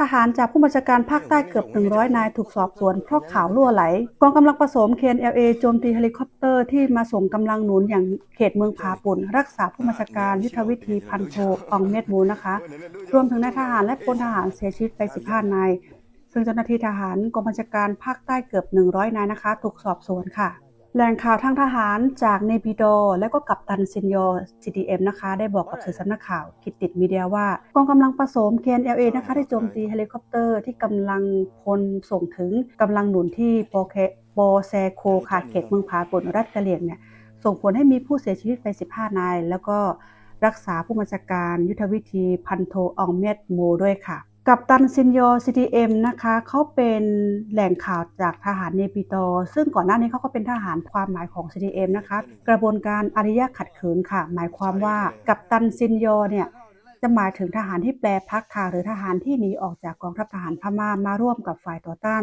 ทหารจากผู้บัญชาการภาคใต้เกือบ 100 นายถูกสอบสวนเพราะข่าวรั่วไหล กองกำลังผสม KNLA โจมตีเฮลิคอปเตอร์ที่มาส่งกำลังหนุนอย่างเขตเมืองผาปุ่น รักษาผู้บัญชาการยุทธวิธีพันโทอองเม็ดมูนะคะ รวมถึงนายทหารและพลทหารเสียชีวิตไป 15 นาย ซึ่งเจ้าหน้าที่ทหารกองบัญชาการภาคใต้เกือบ 100 นายนะคะ ถูกสอบสวนค่ะ แหล่งข่าวทางทหารจากเนปิโดและก็กัปตันซินยอ CDM นะคะ ได้บอกกับสื่อสำนักข่าวคิดติดมีเดียว่า กองกำลังผสม KNLA นะคะ ได้โจมตีเฮลิคอปเตอร์ที่กำลังพลส่งถึงกำลังหนุนที่โปเคโปแซโคคาเขตเมืองผาปนรัฐกะเหรี่ยงเนี่ย ส่งผลให้มีผู้เสียชีวิตไป 15 นาย แล้วก็รักษาผู้บัญชาการยุทธวิธีพันโทอองเมดโมด้วยค่ะ กับตันซินโย CDM นะคะเขาเป็นแหล่งข่าวจากทหารเนปิโตซึ่งก่อนหน้านี้เขาก็เป็นทหารความหมายของ CDM นะคะกระบวนการอาริยะขัดขืนค่ะ หมายความว่ากับตันซินโยเนี่ยจะหมายถึงทหารที่แปลพักค่ะหรือทหารที่หนีออกจากกองทัพทหารพม่ามาร่วมกับฝ่ายต่อต้าน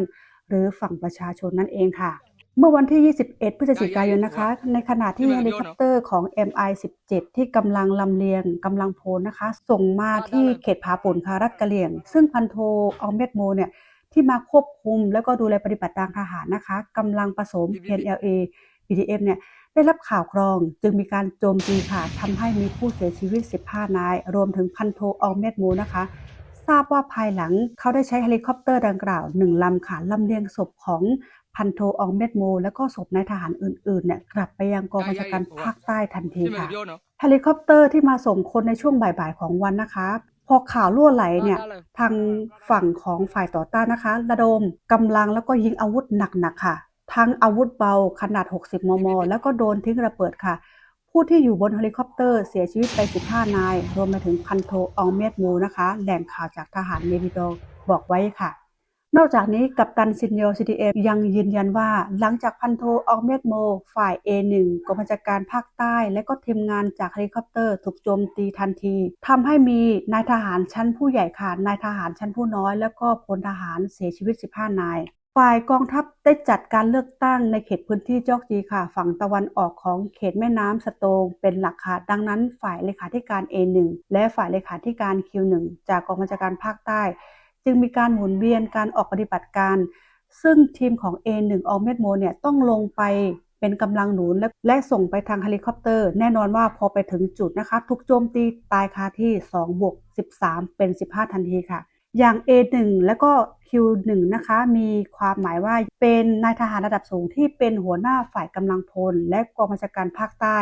หรือฝั่งประชาชนนั่นเองค่ะ เมื่อวันที่ 21 พฤศจิกายนนะคะ ในขณะที่เฮลิคอปเตอร์ของ MI-17 ที่กำลังลำเลียงกำลังพลนะคะ ส่งมาที่เขตผาป่นคารัฐกะเหลี่ยง ซึ่งพันโทอองเมดโมเนี่ยที่มาควบคุมแล้วก็ดูแลปฏิบัติการทหารนะคะกำลังผสม PNLA BDF เนี่ยได้รับข่าวกรองจึงมีการโจมตีค่ะทำให้มีผู้เสียชีวิต 15 นาย รวมถึงพันโทอองเมดโมนะคะทราบว่าภายหลังเขาได้ใช้เฮลิคอปเตอร์ดังกล่าวหนึ่งลำค่ะลำเลียงศพของ พันโทอองเมดโม และก็ศพนายทหารอื่นๆเนี่ยกลับไปยังกองบัญชาการภาคใต้ทันทีค่ะเฮลิคอปเตอร์ที่มาส่งคนในช่วงบ่ายๆของวันนะคะ พอข่าวรั่วไหลเนี่ยทางฝั่งของฝ่ายต่อต้านนะคะ ระดมกำลังแล้วก็ยิงอาวุธหนักๆค่ะ ทั้งอาวุธเบาขนาด 60 มม แล้วก็โดนทิ้งระเบิดค่ะ ผู้ที่อยู่บนเฮลิคอปเตอร์เสียชีวิตไป 15 นาย รวมไปถึงพันโทอองเมียดมูนะคะ แหล่งข่าวจากทหารเนวิโดบอกไว้ค่ะ นอกจากนี้กัปตันซินโย CDM ยังยืนยันว่า หลังจากพันโทอองเมดโม ฝ่าย A1 กองบัญชาการภาคใต้ และก็ทีมงานจากเฮลิคอปเตอร์ถูกโจมตีทันทีทำให้มีนายทหารชั้นผู้ใหญ่ค่ะนายทหารชั้นผู้น้อย แล้วก็พลทหารเสียชีวิต 15 นายฝ่ายกองทัพได้จัดการเลือกตั้งในเขตพื้นที่จอกจีค่ะ ฝั่งตะวันออกของเขตแม่น้ำสโตงเป็นหลักค่ะ ดังนั้นฝ่ายเลขาธิการ A1 และฝ่ายเลขาธิการ Q1 จากกองบัญชาการภาคใต้ จึงมีการหมุนเวียนการออกปฏิบัติการ ซึ่งทีมของ A1 ออเมดโมเนี่ยต้องลงไปเป็นกำลังหนุนและและส่งไปทางเฮลิคอปเตอร์ แน่นอนว่าพอไปถึงจุดนะคะถูกโจมตีตายคาที่2บวก13 เป็น 15 ทันทีค่ะ อย่าง A1 และก็ Q1 นะคะ มีความหมายว่าเป็นนายทหารระดับสูงที่เป็นหัวหน้าฝ่ายกำลังพล และกองบัญชาการภาคใต้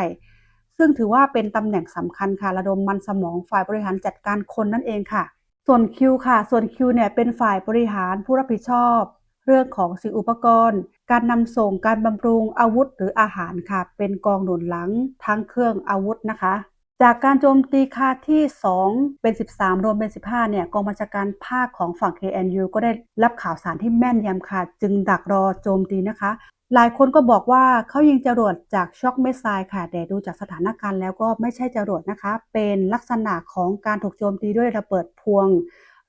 ซึ่งถือว่าเป็นตำแหน่งสำคัญค่ะ ระดมมันสมองฝ่ายบริหารจัดการคนนั่นเองค่ะ ส่วน Q ค่ะ ส่วน Q เนี่ยเป็นฝ่ายบริหารผู้รับผิดชอบ เรื่องของสิ่งอุปกรณ์ การนำส่งการบำรุงอาวุธหรืออาหารค่ะ เป็นกองหนุนหลังทั้งเครื่องอาวุธนะคะ จากการโจมตีคาที่ 2 เป็น 13 รวมเป็น 15 เนี่ยกองบัญชาการภาคของฝั่ง KNU ก็ได้รับข่าวสารที่แม่นยำค่ะ จึงดักรอโจมตีนะคะ หลายคนก็บอกว่าเขายิงจรวดจากช็อคเมสไซล์ค่ะ แต่ดูจากสถานการณ์แล้วก็ไม่ใช่จรวดนะคะ เป็นลักษณะของการถูกโจมตีด้วยระเบิดพวง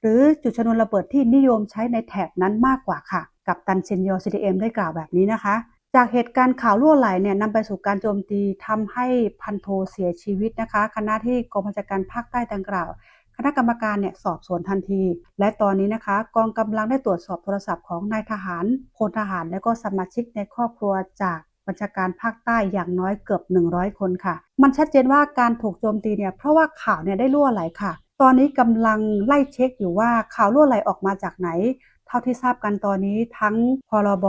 หรือจุดชนวนระเบิดที่นิยมใช้ในแถบนั้นมากกว่าค่ะ กับตันเซนโย CDM ได้กล่าวแบบนี้นะคะ จากเหตุการณ์ข่าวรั่วไหลเนี่ยนำไปสู่การโจมตีทำให้พันโทเสียชีวิตนะคะ คณะที่กองบัญชาการภาคใต้ดังกล่าว ณะกรรมการเนี่ยสอบสวนทันที และตอนนี้นะคะ กองกำลังได้ตรวจสอบโทรศัพท์ของนายทหารพลทหารและก็สมาชิกในครอบครัวจากบัญชาการภาคใต้อย่างน้อยเกือบ 100 คนค่ะ มันชัดเจนว่าการถูกโจมตีเนี่ยเพราะว่าข่าวเนี่ยได้รั่วไหลค่ะ ตอนนี้กำลังไล่เช็คอยู่ว่าข่าวรั่วไหลออกมาจากไหน เท่าที่ทราบกันตอนนี้ทั้งพรบ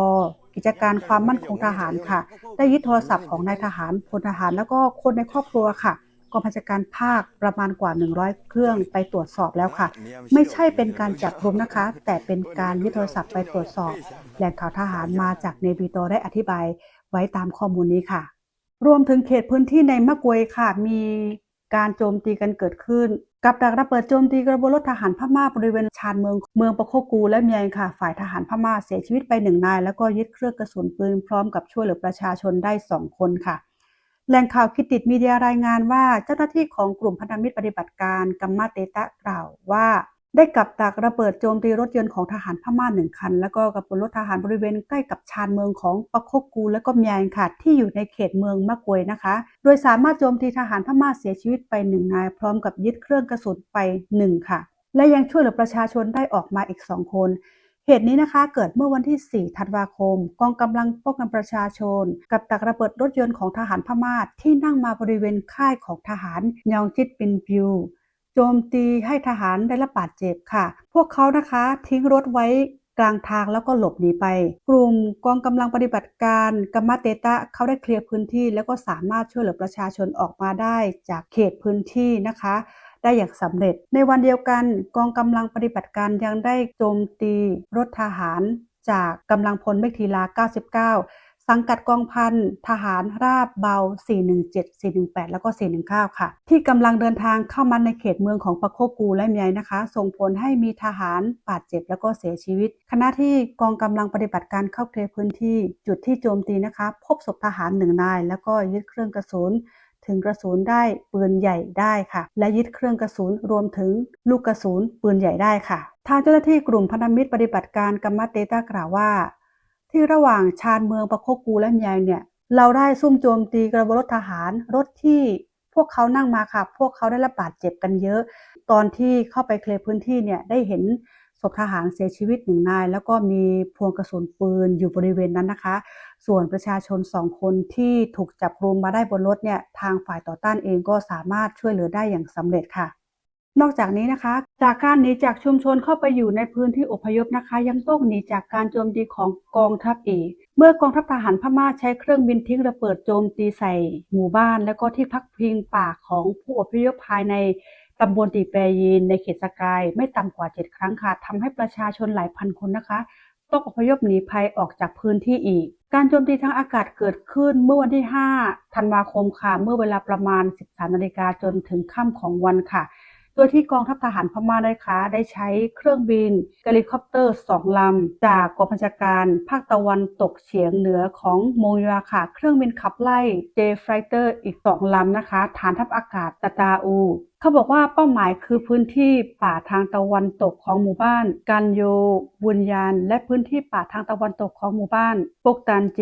กิจการความมั่นคงทหารค่ะ ได้ยึดโทรศัพท์ของนายทหารพลทหารแล้วก็คนในครอบครัวค่ะ กองบัญชาการภาคประมาณกว่า 100 เครื่องไปตรวจสอบแล้วค่ะ ไม่ใช่เป็นการจับกลุ่มนะคะ แต่เป็นการยึดโทรศัพท์ไปตรวจสอบ แหล่งข่าวทหารมาจากเนบิโตได้อธิบายไว้ตามข้อมูลนี้ค่ะ รวมถึงเขตพื้นที่ในมะกวยค่ะ มีการโจมตีกันเกิดขึ้น กับดักระเบิดโจมตีกระบวนรถทหารพม่าบริเวณชานเมืองเมืองปะโคกูและเมียงค่ะ ฝ่ายทหารพม่าเสียชีวิตไปหนึ่งนาย แล้วก็ยึดเครื่องกระสุนปืนพร้อมกับช่วยเหลือประชาชนได้สองคนค่ะ แหล่งข่าวคิดติดมีเดียรายงานว่าเจ้าหน้าที่ของกลุ่มพันธมิตรปฏิบัติการกัมมาเตตะกล่าวว่า ได้กับดักระเบิดโจมตีรถยนต์ของทหารพม่าหนึ่งคัน แล้วก็กับบนรถทหารบริเวณใกล้กับชานเมืองของปะโคกูและก็เมียงค่ะที่อยู่ในเขตเมืองมะกวยนะคะ โดยสามารถโจมตีทหารพม่าเสียชีวิตไปหนึ่งนาย พร้อมกับยึดเครื่องกระสุนไปหนึ่งค่ะ และยังช่วยเหลือประชาชนได้ออกมาอีก2คน เหตุนี้นะคะเกิดเมื่อวันที่ 4 ธันวาคม กองกำลังป้องกันประชาชน กับตักระเบิดรถยนต์ของทหารพม่าที่นั่งมาบริเวณค่ายของทหารยองจิตปินปิวโจมตีให้ทหารได้รับบาดเจ็บค่ะ พวกเขานะคะทิ้งรถไว้กลางทางแล้วก็หลบหนีไป กลุ่มกองกำลังปฏิบัติการกัมมาเตตะเขาได้เคลียร์พื้นที่ แล้วก็สามารถช่วยเหลือประชาชนออกมาได้จากเขตพื้นที่นะคะ ได้อย่างสำเร็จ ในวันเดียวกันกองกำลังปฏิบัติการยังได้โจมตีรถทหารจากกำลังพลเมฆทีลา 99 สังกัดกองพันทหารราบเบา 417 418 แล้วก็ 419 ค่ะ ที่กำลังเดินทางเข้ามาในเขตเมืองของปะโคกูและเมียนะคะ ส่งผลให้มีทหารบาดเจ็บแล้วก็เสียชีวิต ขณะที่กองกำลังปฏิบัติการเข้าเคลียร์พื้นที่ จุดที่โจมตีนะคะ พบศพทหารหนึ่งนาย แล้วก็ยึดเครื่องกระสุน ถึงกระสุนได้ปืนใหญ่ได้ค่ะ และยึดเครื่องกระสุนรวมถึงลูกกระสุนปืนใหญ่ได้ค่ะ ทางเจ้าหน้าที่กลุ่มพันธมิตรปฏิบัติการกัมมัตเตต้ากล่าวว่า ที่ระหว่างชานเมืองปะโคกูและเมียเนี่ยเราได้ซุ่มโจมตีกระบวนรถทหารรถที่พวกเขานั่งมาค่ะ พวกเขาได้รับบาดเจ็บกันเยอะ ตอนที่เข้าไปเคลียร์พื้นที่เนี่ยได้เห็น ศพทหารเสียชีวิตหนึ่งนาย แล้วก็มีพวงกระสุนปืนอยู่บริเวณนั้นนะคะ ส่วนประชาชนสองคนที่ถูกจับกลุมมาได้บนรถเนี่ยทางฝ่ายต่อต้านเองก็สามารถช่วยเหลือได้อย่างสำเร็จค่ะนอกจากนี้นะคะ จากการหนีจากชุมชนเข้าไปอยู่ในพื้นที่อพยพนะคะ ยังต้องหนีจากการโจมตีของกองทัพอีก เมื่อกองทัพทหารพม่าใช้เครื่องบินทิ้งระเบิดโจมตีใส่หมู่บ้าน แล้วก็ที่พักพิงป่าของผู้อพยพภายใน ตำบลตีแปรยีนในเขตสกายไม่ต่ำกว่า 7 ครั้งค่ะทำให้ประชาชนหลายพันคนนะคะ ต้องอพยพหนีภัยออกจากพื้นที่อีก การโจมตีทางอากาศเกิดขึ้นเมื่อวันที่ 5 ธันวาคมค่ะ เมื่อเวลาประมาณ 13นาฬิกาจนถึงค่ำของวันค่ะ โดยที่กองทัพทหารพม่านะคะได้ใช้เครื่องบินเฮลิคอปเตอร์สองลำ จากกองบัญชาการภาคตะวันตกเฉียงเหนือของโมยาค่ะ เครื่องบินขับไล่เจฟไฟเตอร์อีกสองลำนะคะ ฐานทัพอากาศตาตาอูเขาบอกว่าเป้าหมายคือพื้นที่ป่าทางตะวันตกของหมู่บ้าน กันโยบุญยาน และพื้นที่ป่าทางตะวันตกของหมู่บ้านปกตานเจ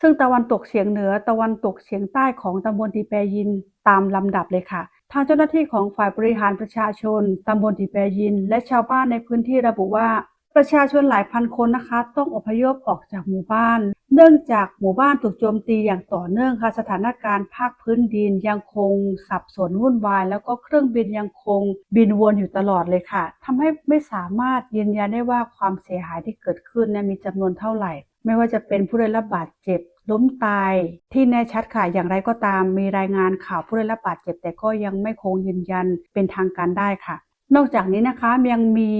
ซึ่งตะวันตกเฉียงเหนือตะวันตกเฉียงใต้ของตำบลตีแปยินตามลำดับเลยค่ะ ทางเจ้าหน้าที่ของฝ่ายบริหารประชาชนตำบลตีแปรยิน และชาวบ้านในพื้นที่ระบุว่า ประชาชนหลายพันคนนะคะ ต้องอพยพออกจากหมู่บ้าน เนื่องจากหมู่บ้านถูกโจมตีอย่างต่อเนื่องค่ะสถานการณ์ภาคพื้นดินยังคงสับสนวุ่นวาย แล้วก็เครื่องบินยังคงบินวนอยู่ตลอดเลยค่ะทำให้ไม่สามารถยืนยันได้ว่าความเสียหายที่เกิดขึ้นเนี่ยมีจำนวนเท่าไหร่ ไม่ว่าจะเป็นผู้ได้รับบาดเจ็บ ล้มตายที่แน่ชัดค่ะอย่างไรก็ตามมีรายงานข่าวผู้ได้รับบาดเจ็บ แต่ก็ยังไม่คงยืนยันเป็นทางการได้ค่ะ นอกจากนี้นะคะยังมี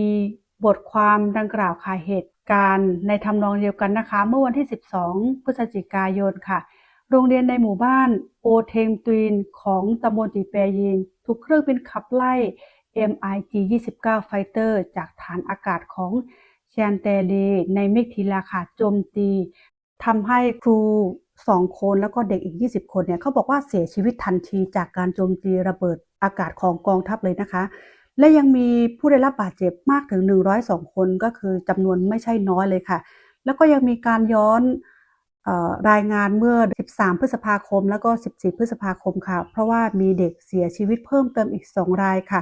บทความดังกล่าวค่ะเหตุการณ์ในทำนองเดียวกันนะคะ เมื่อวันที่ 12 พฤศจิกายนค่ะ โรงเรียนในหมู่บ้านโอเทงตุนของตำบลตีแปยินถูกเครื่องบินขับไล่ MiG 29 Fighter จากฐานอากาศของเชียนเตเดในเมฆทีลาค่ะโจมตี ทำให้ครูสองคนแล้วก็เด็กอีก 20 คนเนี่ยเขาบอกว่าเสียชีวิตทันทีจากการโจมตีระเบิดอากาศของกองทัพเลยนะคะ และยังมีผู้ได้รับบาดเจ็บมากถึง 102 คนก็คือจำนวนไม่ใช่น้อยเลยค่ะ แล้วก็ยังมีการย้อนรายงานเมื่อ 13 พฤษภาคม แล้วก็ 14 พฤษภาคมค่ะ เพราะว่ามีเด็กเสียชีวิตเพิ่มเติมอีก 2 รายค่ะ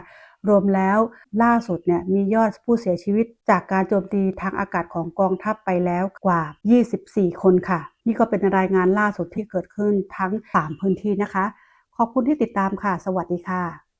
รวมแล้วล่าสุดเนี่ยมียอดผู้เสียชีวิตจากการโจมตีทางอากาศของกองทัพไปแล้วกว่า 24 คนค่ะ นี่ก็เป็นรายงานล่าสุดที่เกิดขึ้นทั้ง 3 พื้นที่นะคะ ขอบคุณที่ติดตามค่ะ สวัสดีค่ะ